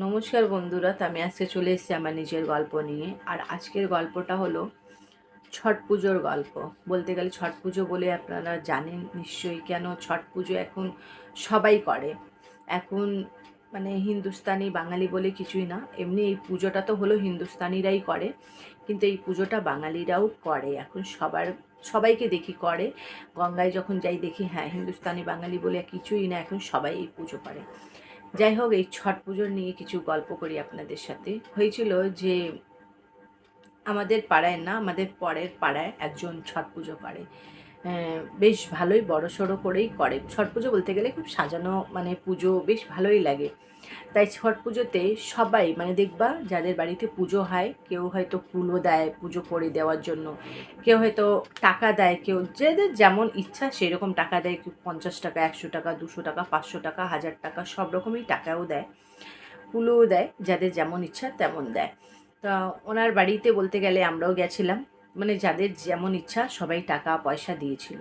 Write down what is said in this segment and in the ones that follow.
নমস্কার বন্ধুরা আমি আজকে চলে এসেছি আমার নিজের গল্প নিয়ে। আর আজকের গল্পটা হলো ছট পুজোর গল্প। বলতে গেলে ছট পুজো বলে আপনারা জানেন নিশ্চয়ই কেন ছট পুজো এখন সবাই করে। এখন মানে হিন্দুস্তানি বাঙালি বলে কিছুই না, এমনি এই পুজোটা তো হলো হিন্দুস্তানিরাই করে, কিন্তু এই পুজোটা বাঙালিরাও করে। এখন সবার, সবাইকে দেখি করে। গঙ্গায় যখন যাই দেখি হ্যাঁ হিন্দুস্তানি বাঙালি বলে কিছুই না, এখন সবাই এই পুজো করে। যাই হোক, এই ছট পুজোর নিয়ে কিছু গল্প করি আপনাদের সাথে। হয়েছিল যে, আমাদের পাড়ায় না, আমাদের পরের পাড়ায় একজন ছট পুজো করে। বেশ ভালোই বড় সড়ো করেই করে। ছট পুজো বলতে গেলে খুব সাজানো মানে পুজো বেশ ভালোই লাগে। তাই ছট পুজোতে সবাই মানে দেখবা যাদের বাড়িতে পুজো হয়, কেউ হয়তো কুলো দেয় পুজো করে দেওয়ার জন্য, কেউ হয়তো টাকা দেয়, কেউ যাদের যেমন ইচ্ছা সেরকম টাকা দেয়, কেউ পঞ্চাশ টাকা, একশো টাকা, দুশো টাকা, পাঁচশো টাকা, হাজার টাকা, সব রকমই টাকাও দেয় কুলোও দেয়, যাদের যেমন ইচ্ছা তেমন দেয়। তা ওনার বাড়িতে বলতে গেলে আমরাও গেছিলাম মানে যাদের যেমন ইচ্ছা সবাই টাকা পয়সা দিয়েছিল।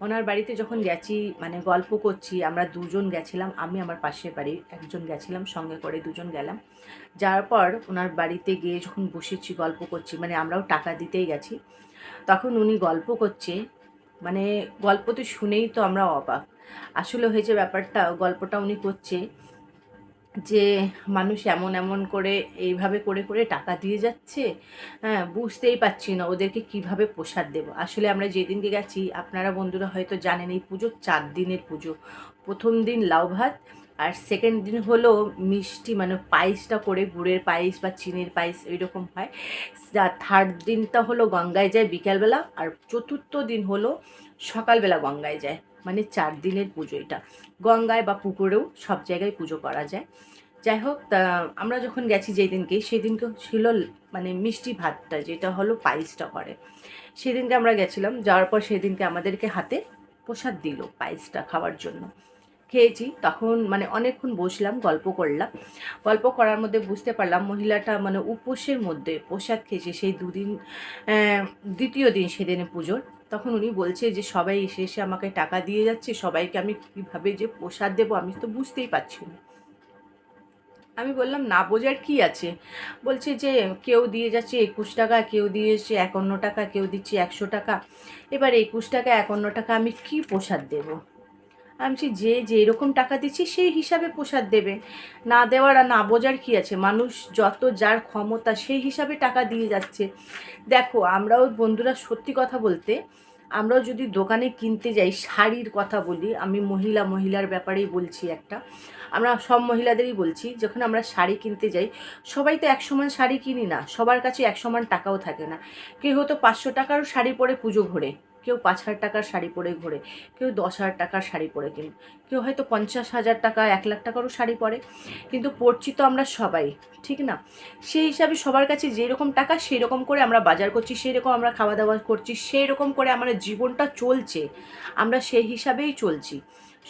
ওনার বাড়িতে যখন গেছি মানে গল্প করছি, আমরা দুজন গেছিলাম, আমি আমার পাশের বাড়ি একজন গেছিলাম, সঙ্গে করে দুজন গেলাম। যাওয়ার পর ওনার বাড়িতে গিয়ে যখন বসেছি, গল্প করছি মানে আমরাও টাকা দিতেই গেছি। তখন উনি গল্প করছে মানে গল্প তো শুনেই তো আমরা অবাক। আসলে হয়েছে ব্যাপারটা, গল্পটা উনি করছে যে মানুষ এমন এমন করে, এইভাবে করে করে টাকা দিয়ে যাচ্ছে হ্যাঁ বুঝতেই পারছি না ওদেরকে কীভাবে প্রসাদ দেব। আসলে আমরা যেদিনকে গেছি, আপনারা বন্ধুরা হয়তো জানেন এই পুজো চার দিনের পুজো। প্রথম দিন লাউ ভাত আর সেকেন্ড দিন হলো মিষ্টি মানে পায়েসটা করে গুড়ের পায়েস বা চিনির পায়েস এরকম হয়। থার্ড দিনটা হলো গঙ্গায় যায় বিকালবেলা আর চতুর্থ দিন হলো সকালবেলা গঙ্গায় যায়। মানে চার দিনের পুজো এটা। গঙ্গায় বা পুকুরেও সব জায়গায় পুজো করা যায়। যাই হোক আমরা যখন গেছি যেই দিনকে সেদিনকে ছিল মানে মিষ্টি ভাতটা, যেটা হলো পায়েসটা করে। সেদিনকে আমরা গেছিলাম, যাওয়ার পর সেদিনকে আমাদেরকে হাতে প্রসাদ দিল পায়েসটা খাওয়ার জন্য। খেয়েছি, তখন মানে অনেকক্ষণ বসলাম, গল্প করলাম। গল্প করার মধ্যে বুঝতে পারলাম মহিলাটা মানে উপোসের মধ্যে প্রসাদ খেয়েছে। সেই দুদিন দ্বিতীয় দিন সেদিনে পুজোর। তখন উনি বলছে যে, সবাই এসে এসে আমাকে টাকা দিয়ে যাচ্ছে, সবাইকে আমি কীভাবে যে প্রসাদ দেবো আমি তো বুঝতেই পারছি না। আমি বললাম, না বোঝার কি আছে? বলছে যে, কেউ দিয়ে যাচ্ছে একুশ টাকা, কেউ দিয়ে দিয়েছে একান্ন টাকা, কেউ দিচ্ছে একশো টাকা। এবার একুশ টাকা, একান্ন টাকা আমি কি প্রসাদ দেব? আমি বলছি, যে যেরকম টাকা দিচ্ছি সেই হিসাবে প্রসাদ দেবে। না দেওয়ার আর না বোঝার কী আছে? মানুষ যত যার ক্ষমতা সেই হিসাবে টাকা দিয়ে যাচ্ছে। দেখো আমরাও বন্ধুরা সত্যি কথা বলতে আমরাও যদি দোকানে কিনতে যাই শাড়ির কথা বলি আমি মহিলা মহিলার ব্যাপারেই বলছি একটা। আমরা সব মহিলাদেরই বলছি যখন আমরা শাড়ি কিনতে যাই সবাই তো এক সমান শাড়ি কিনি না সবার কাছে এক সমান টাকাও থাকে না। কেউ হয়তো পাঁচশো টাকারও শাড়ি পরে পুজো ঘোরে। কেউ পাঁচ হাজার টাকার শাড়ি পরে ঘোরে, কেউ দশ হাজার টাকার শাড়ি পরে কিনে কেউ হয়তো পঞ্চাশ হাজার টাকা, এক লাখ টাকারও শাড়ি পরে, কিন্তু পরছি তো আমরা সবাই, ঠিক না? সেই হিসাবে সবার কাছে যেরকম টাকা সেই রকম করে আমরা বাজার করছি সেই রকম আমরা খাওয়া দাওয়া করছি সেই রকম করে আমাদের জীবনটা চলছে, আমরা সেই হিসাবেই চলছি,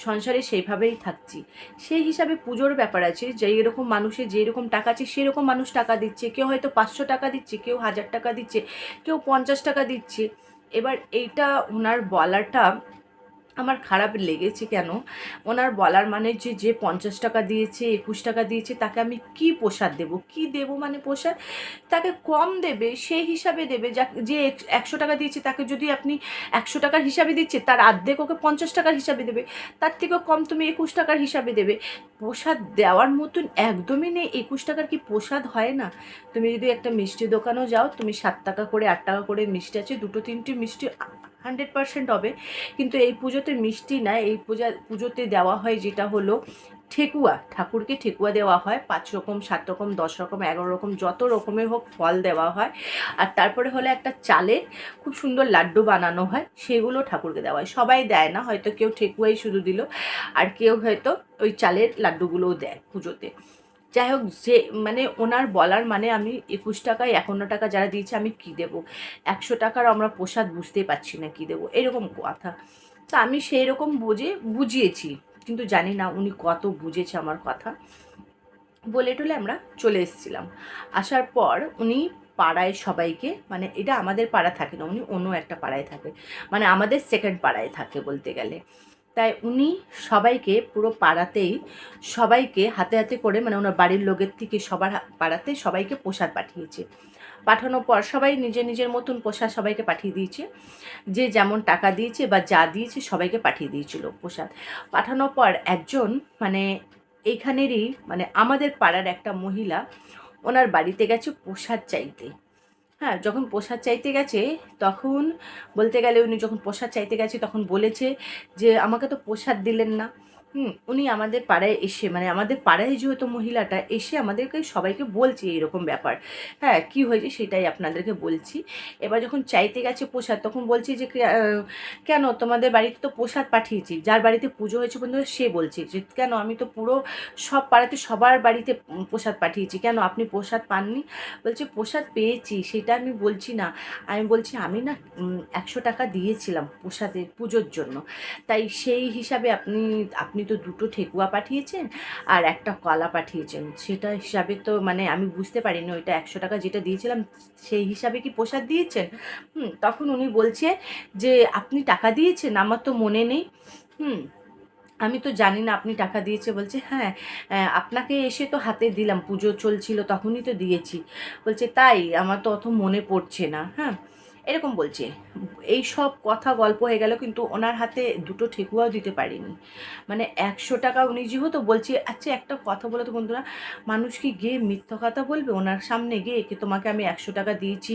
সংসারে সেইভাবেই থাকছি। সেই হিসাবে পুজোর ব্যাপার আছে, যেই এরকম মানুষের যেই রকম টাকা আছে, সেরকম মানুষ টাকা দিচ্ছে, কেউ হয়তো পাঁচশো টাকা দিচ্ছে, কেউ হাজার টাকা দিচ্ছে, কেউ পঞ্চাশ টাকা দিচ্ছে এবার এইটা ওনার বলাটা আমার খারাপ লেগেছে কেন? ওনার বলার মানে যে যে পঞ্চাশ টাকা দিয়েছে, একুশ টাকা দিয়েছে, তাকে আমি কি প্রসাদ দেব? কি দেব মানে প্রসাদ? তাকে কম দেবে সেই হিসাবে দেবে। যা যে একশো টাকা দিয়েছে, তাকে যদি আপনি একশো টাকার হিসাবে দিচ্ছে, তার আর্ধেক ওকে পঞ্চাশ টাকার হিসাবে দেবে। তার থেকেও কম তুমি একুশ টাকার হিসাবে দেবে। প্রসাদ দেওয়ার মতন একদমই নেই। একুশ টাকার কি প্রসাদ হয় না? তুমি যদি একটা মিষ্টি দোকানেও যাও, তুমি সাত টাকা করে, আট টাকা করে মিষ্টি আছে, দুটো তিনটে মিষ্টি হান্ড্রেড পার্সেন্ট হবে। কিন্তু এই পুজোতে মিষ্টি না, এই পূজা, পুজোতে দেওয়া হয় যেটা হলো ঠেকুয়া। ঠাকুরকে ঠেকুয়া দেওয়া হয়, পাঁচ রকম, সাত রকম, দশ রকম, এগারো রকম, যত রকমের হোক ফল দেওয়া হয়। আর তারপরে হলো একটা চালের খুব সুন্দর লাড্ডু বানানো হয়, সেগুলো ঠাকুরকে দেওয়া হয়। সবাই দেয় না, হয়তো কেউ ঠেকুয়াই শুধু দিল, আর কেউ হয়তো ওই চালের লাড্ডুগুলোও দেয় পুজোতে। যাই হোক, যে মানে ওনার বলার মানে আমি একুশ টাকায় একান্ন টাকা যারা দিয়েছে আমি কি দেব? একশো টাকার আমরা প্রসাদ বুঝতেই পারছি না কি দেবো? এরকম কথা। তা আমি সেই রকম বুঝে, বুঝিয়েছি, কিন্তু জানি না উনি কত বুঝেছে আমার কথা। বলে টলে আমরা চলে এসেছিলাম। আসার পর উনি পাড়ায় সবাইকে মানে এটা আমাদের পাড়া থাকে না, উনি অন্য একটা পাড়ায় থাকে। মানে আমাদের সেকেন্ড পাড়ায় থাকে বলতে গেলে। তাই উনি সবাইকে পুরো পাড়াতেই সবাইকে হাতে হাতে করে মানে ওনার বাড়ির লোকের থেকে সবার পাড়াতে সবাইকে প্রসাদ পাঠিয়েছে। পাঠানোর পর সবাই নিজের নিজের মতন প্রসাদ সবাইকে পাঠিয়ে দিয়েছে। যে যেমন টাকা দিয়েছে বা যা দিয়েছে সবাইকে পাঠিয়ে দিয়েছিল প্রসাদ। পাঠানোর পর একজন মানে এইখানেরই মানে আমাদের পাড়ার একটা মহিলা, ওনার বাড়িতে গেছে প্রসাদ চাইতে। হ্যাঁ যখন প্রসাদ চাইতে গেছে, তখন বলতে গেলে উনি যখন প্রসাদ চাইতে গেছে, তখন বলেছে যে, আমাকে তো প্রসাদ দিলেন না। হুম, উনি আমাদের পাড়ায় এসে মানে আমাদের পাড়ায় যেহেতু মহিলাটা, এসে আমাদেরকে সবাইকে বলছে এরকম ব্যাপার। হ্যাঁ কি হয়েছে সেটাই আপনাদেরকে বলছি। এবার যখন চাইতে গেছে প্রসাদ, তখন বলছি যে কেন তোমাদের বাড়িতে তো প্রসাদ পাঠিয়েছি? যার বাড়িতে পুজো হয়েছে বন্ধুরা, সে বলছে যে, কেন আমি তো পুরো সব পাড়াতে সবার বাড়িতে প্রসাদ পাঠিয়েছি। কেন আপনি প্রসাদ পাননি? বলছে, প্রসাদ পেয়েছি, সেটা আমি বলছি না। আমি বলছি, আমি না একশো টাকা দিয়েছিলাম প্রসাদের পুজোর জন্য। তাই সেই হিসাবে আপনি আপনি তো দুটো ঠেকুয়া পাঠিয়েছেন আর একটা কলা পাঠিয়েছেন। সেটা হিসাবে তো মানে আমি বুঝতে পারিনি ওইটা একশো টাকা যেটা দিয়েছিলাম সেই হিসাবে কি প্রসাদ দিয়েছেন? হুম, তখন উনি বলছে যে, আপনি টাকা দিয়েছেন? আমার তো মনে নেই। হুম, আমি তো জানি না আপনি টাকা দিয়েছে বলছে হ্যাঁ আপনাকে এসে তো হাতে দিলাম, পুজো চলছিল তখনই তো দিয়েছি। বলছে, তাই, আমার তো অত মনে পড়ছে না। হ্যাঁ এরকম বলছে, এই সব কথা গল্প হয়ে গেল কিন্তু ওনার হাতে দুটো ঠেকুয়াও দিতে পারিনি। মানে একশো টাকা উনি যেহেতু বলছি আচ্ছা একটা কথা বলো তো বন্ধুরা, মানুষ কি গিয়ে মিথ্য কথা বলবে? ওনার সামনে গিয়ে কি তোমাকে আমি একশো টাকা দিয়েছি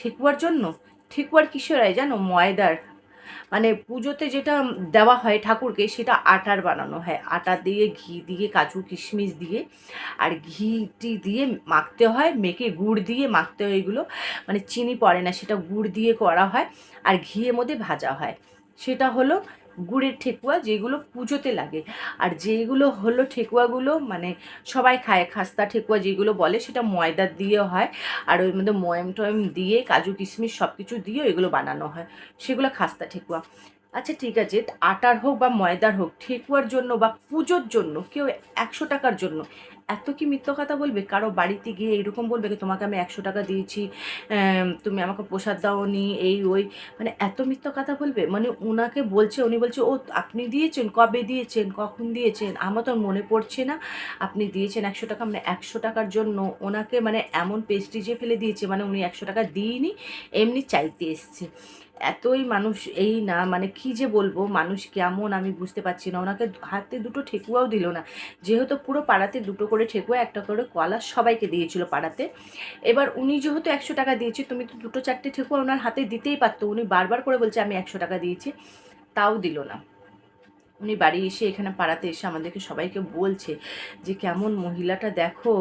ঠেকুয়ার জন্য? ঠেকুয়ার কিসের জানো? ময়দার। মানে পুজোতে যেটা দেওয়া হয় ঠাকুরকে সেটা আটার বানানো হয়। আটা দিয়ে ঘি দিয়ে, কাজু কিশমিশ দিয়ে আর ঘিটি দিয়ে মাখতে হয়, মেখে গুড় দিয়ে মাখতে হয় এগুলো। মানে চিনি পড়ে না, সেটা গুড় দিয়ে করা হয় আর ঘিয়ের মধ্যে ভাজা হয়। সেটা হলো গুড়ের ঠেকুয়া যেগুলো পুজোতে লাগে। আর যেগুলো হলো ঠেকুয়াগুলো মানে সবাই খায়, খাস্তা ঠেকুয়া যেগুলো বলে সেটা ময়দা দিয়ে হয়। আর ওর মধ্যে ময়ম টয়ম দিয়ে, কাজু কিশমিশ সব কিছু দিয়ে এগুলো বানানো হয়। সেগুলো খাস্তা ঠেকুয়া। আচ্ছা ঠিক আছে। আটার হোক বা ময়দার হোক, ঠেকুয়ার জন্য বা পুজোর জন্য, কেউ একশো টাকার জন্য, এত কি মিথ্য কথা বলবে? কারও বাড়িতে গিয়ে এরকম বলবে কি তোমাকে আমি একশো টাকা দিয়েছি তুমি আমাকে প্রসাদ দাওনি, এই, ওই। মানে এত মিথ্য কথা বলবে? মানে ওনাকে বলছে, উনি বলছে, ও, আপনি দিয়েছেন? কবে দিয়েছেন? কখন দিয়েছেন? আমার তো মনে পড়ছে না। আপনি দিয়েছেন একশো টাকা মানে একশো টাকার জন্য ওনাকে মানে এমন পেস্টিজে ফেলে দিয়েছে মানে উনি একশো টাকা দিইনি, এমনি চাইতে এসছে। এতই মানুষ এই না মানে কি যে বলব, মানুষ কেমন আমি বুঝতে পারছি না। ওনাকে হাতে দুটো ঠেকুয়াও দিল না। যেহেতু পুরো পাড়াতে দুটো করে ঠেকুয়া, একটা করে কলা সবাইকে দিয়েছিল পাড়াতে। এবার উনি যেহেতু একশো টাকা দিয়েছে, তুমি তো দুটো চারটে ঠেকুয়া ওনার হাতে দিতেই পারতো। উনি বারবার করে বলছে, আমি একশো টাকা দিয়েছি। তাও দিল না। উনি বাড়ি এসে এখানে পাড়াতে এসে আমাদেরকে সবাইকে বলছে যে, কেমন মহিলাটা দেখো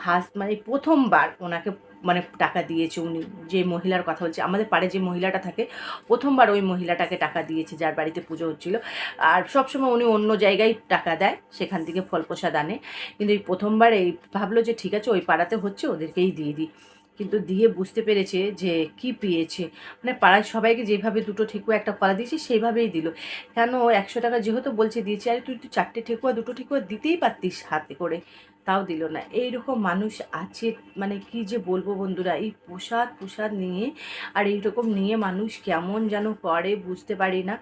ফার্স্ট মানে প্রথমবার ওনাকে মানে টাকা দিয়েছে উনি, যে মহিলার কথা বলছে। আমাদের পাড়ে যে মহিলাটা থাকে, প্রথমবার ওই মহিলাটাকে টাকা দিয়েছে যার বাড়িতে পুজো হচ্ছিল। আর সবসময় উনি অন্য জায়গায় টাকা দেয়, সেখান থেকে ফল প্রসাদ আনে। কিন্তু এই প্রথমবার এই ভাবলো যে, ঠিক আছে, ওই পাড়াতে হচ্ছে, ওদেরকেই দিয়ে দিই। কিন্তু দিয়ে বুঝতে পেরেছে যে কি পেয়েছে। মানে পাড়ায় সবাইকে যেভাবে দুটো ঠেকুয়া, একটা কলা দিয়েছে সেইভাবেই দিল। কেন একশো টাকা যেহেতু বলছে দিয়েছে, আরে তুই তুই চারটে ঠেকুয়া, দুটো ঠেকুয়া দিতেই পারতিস হাতে করে। তাও দিল না। এইরকম মানুষ আছে মানে কি যে বলব বন্ধুরা, এই প্রসাদ প্রসাদ নিয়ে আর এইরকম নিয়ে মানুষ কেমন যেন পড়ে বুঝতে পারি না।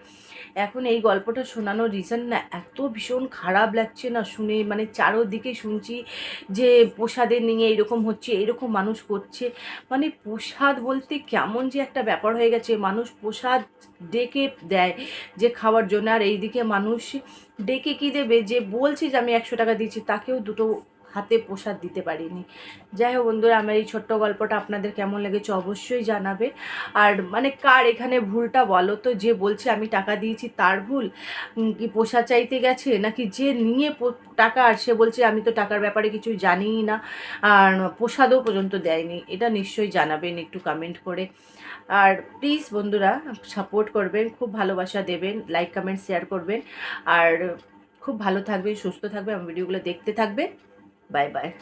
এখন এই গল্পটা শোনানোর রিজন না, এত ভীষণ খারাপ লাগছে না শুনে মানে চারোদিকে শুনছি যে প্রসাদের নিয়ে এরকম হচ্ছে এরকম মানুষ করছে। মানে প্রসাদ বলতে কেমন যে একটা ব্যাপার হয়ে গেছে। মানুষ প্রসাদ ডেকে দেয় যে খাওয়ার জন্য, আর এইদিকে মানুষ ডেকে কি দেবে? যে বলছে যে আমি একশো টাকা দিয়েছি, তাকেও দুটো হাতে প্রসাদ দিতে পারিনি। যাই হোক বন্ধুরা, আমার এই ছোট্ট গল্পটা আপনাদের কেমন লেগেছে অবশ্যই জানাবে। আর মানে কার এখানে ভুলটা বলো তো? যে বলছে, আমি টাকা দিয়েছি, তার ভুল। কি প্রসাদ চাইতে গেছে? নাকি যে নিয়ে টাকা আর সে বলছে, আমি তো টাকার ব্যাপারে কিছু জানিই না। আর প্রসাদও পর্যন্ত দেয়নি। এটা নিশ্চয়ই জানাবেন একটু কমেন্ট করে। আর প্লিজ বন্ধুরা সাপোর্ট করবেন, খুব ভালোবাসা দেবেন লাইক কমেন্ট শেয়ার করবেন। আর খুব ভালো থাকবে সুস্থ থাকবে আমার ভিডিওগুলো দেখতে থাকবে Bye bye.